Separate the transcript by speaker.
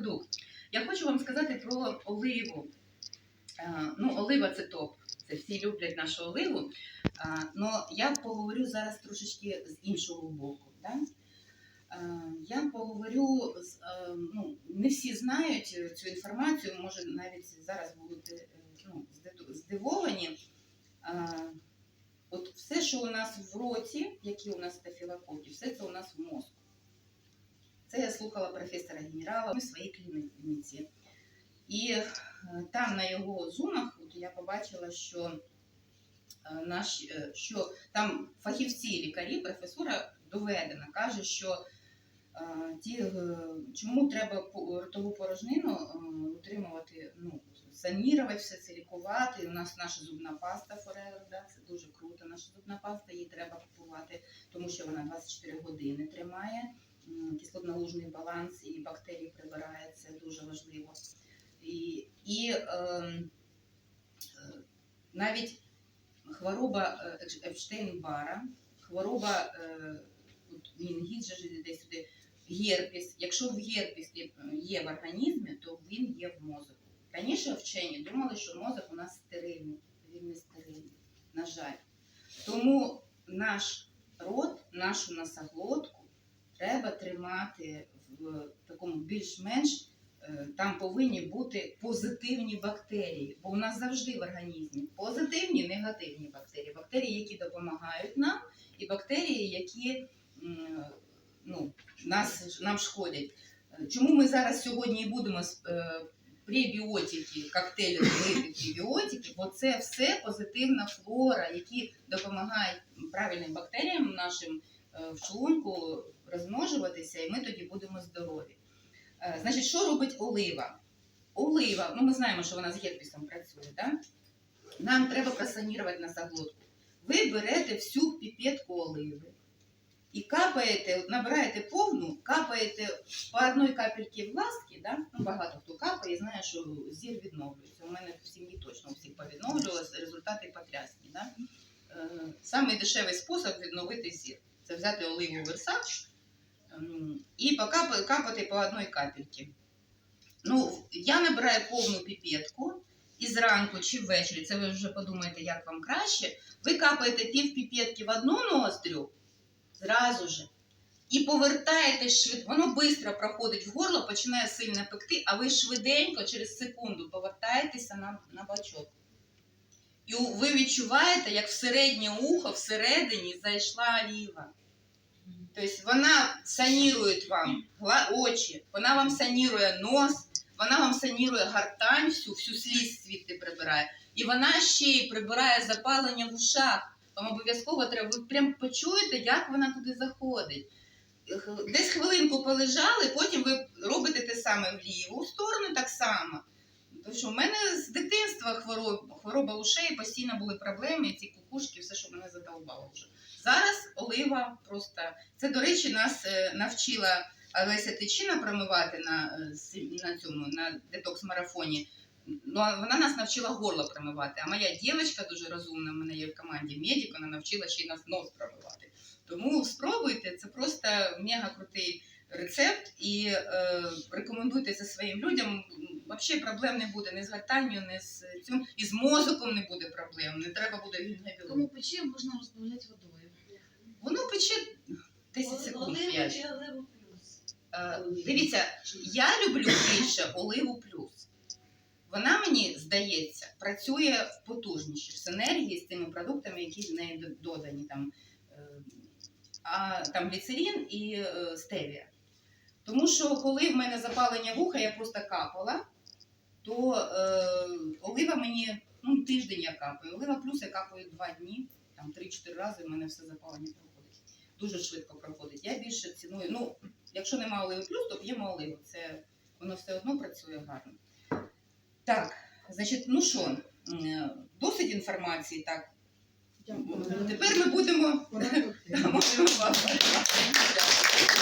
Speaker 1: продукт. Я хочу вам сказати про оливу. Е, Ну, олива це топ. Це всі люблять нашу оливу. Але я поговорю зараз трошечки з іншого боку. Да? Е, Я поговорю е, ну, не всі знають цю інформацію, може навіть зараз будуть ну, здивовані. От все, що у нас в роті, які у нас стафілококи, все це у нас в мозку. Це я слухала професора генерала в своїй клініці. І е, там на його зумах от я побачила, що, е, наш, е, що там фахівці лікарі, професура доведена, каже, що ті, чому треба ротову порожнину утримувати, ну, санірувати все це, лікувати. У нас наша зубна паста Forever, да, це дуже круто. Наша зубна паста, її треба купувати, тому що вона 24 години тримає. Кислотно-лужний баланс і бактерії прибирає, це дуже важливо. І, і ем, е, навіть хвороба е, Епш- Епштейн-Бара, хвороба е, мінгіт же іде сюди, герпес. Якщо в герпес є- є в організмі, то він є в мозку. Раніше вчені думали, що мозок у нас стерильний. Він не стерильний, на жаль. Тому наш рот, нашу носоглотку треба тримати в такому більш-менш е, там повинні бути позитивні бактерії, бо у нас завжди в організмі позитивні, негативні бактерії, бактерії, які допомагають нам, і бактерії, які ну, нас, нам шкодять. Чому ми зараз сьогодні і будемо е, пребіотики, коктейлі робити пребіотики, бо це все позитивна флора, які допомагають правильним бактеріям нашим е, в шлунку розмножуватися, і ми тоді будемо здорові. Е, Значить, що робить олива? Олива, ну ми знаємо, що вона з герпесом працює, да? нам треба просанірувати носоглотку. Ви берете всю піпетку оливи і капаєте, набираєте повну, капаєте по одній капельці в ласки, ну багато хто капає, знає, що зір відновлюється. У мене в сім'ї точно всіх повідновлювалося, результати потрясні. Да? Е, Самий дешевий спосіб відновити зір це взяти оливу версач і капати по одній капельці. Ну, я набираю повну піпетку і зранку чи ввечері, це ви вже подумаєте, як вам краще. Ви капаєте пів піпетки в одну ноздрю зразу же. І повертаєте швидко, воно швидко проходить в горло, починає сильно пекти, а ви швиденько через секунду повертаєтеся на, на бачок. І ви відчуваєте, як в середнє ухо всередині зайшла оліва. Тобто вона санірує вам очі, вона вам санірує нос, вона вам санірує гортань, всю, всю слізь звідти прибирає. І вона ще й прибирає запалення в ушах. Вам обов'язково треба, ви прям почуєте, як вона туди заходить. Десь хвилинку полежали, потім ви робите те саме в ліву сторону так само. Тому що в мене з дитинства хвороб, хвороба ушей, постійно були проблеми, ці кукушки, все, що мене задовбало вже. Зараз олива просто. Це, до речі, нас е, навчила Олеся Тичина промивати на, е, на цьому на детокс-марафоні. Ну, вона нас навчила горло промивати. А моя дівчинка дуже розумна, в мене є в команді медик, вона навчила ще й нас нос промивати. Тому спробуйте, це просто мега крутий рецепт і е, рекомендуйте це своїм людям. Взагалі проблем не буде ні з гортанню, ні з цим, і з мозоком не буде проблем, не треба буде гінгабілу.
Speaker 2: Тому печі можна розбавляти водою.
Speaker 1: Воно пече 10 секунд.
Speaker 2: Оливу
Speaker 1: 5.
Speaker 2: чи оливу плюс.
Speaker 1: Е, Дивіться, я люблю більше оливу плюс. Вона мені здається працює потужніше в синергії з тими продуктами, які в неї д- додані там, е, а, там гліцерин і е, стевія. Тому що коли в мене запалення вуха, я просто капала, то е, олива мені ну, тиждень я капаю. Олива плюс я капаю два дні, там 3-4 рази в мене все запалення проходить. Дуже швидко проходить. Я більше ціную. Ну, якщо немає оливи плюс, то п'ємо оливу. Це воно все одно працює гарно. Так, значить, ну що, досить інформації, так.
Speaker 2: Дякую.
Speaker 1: Тепер ми будемо.
Speaker 2: Пора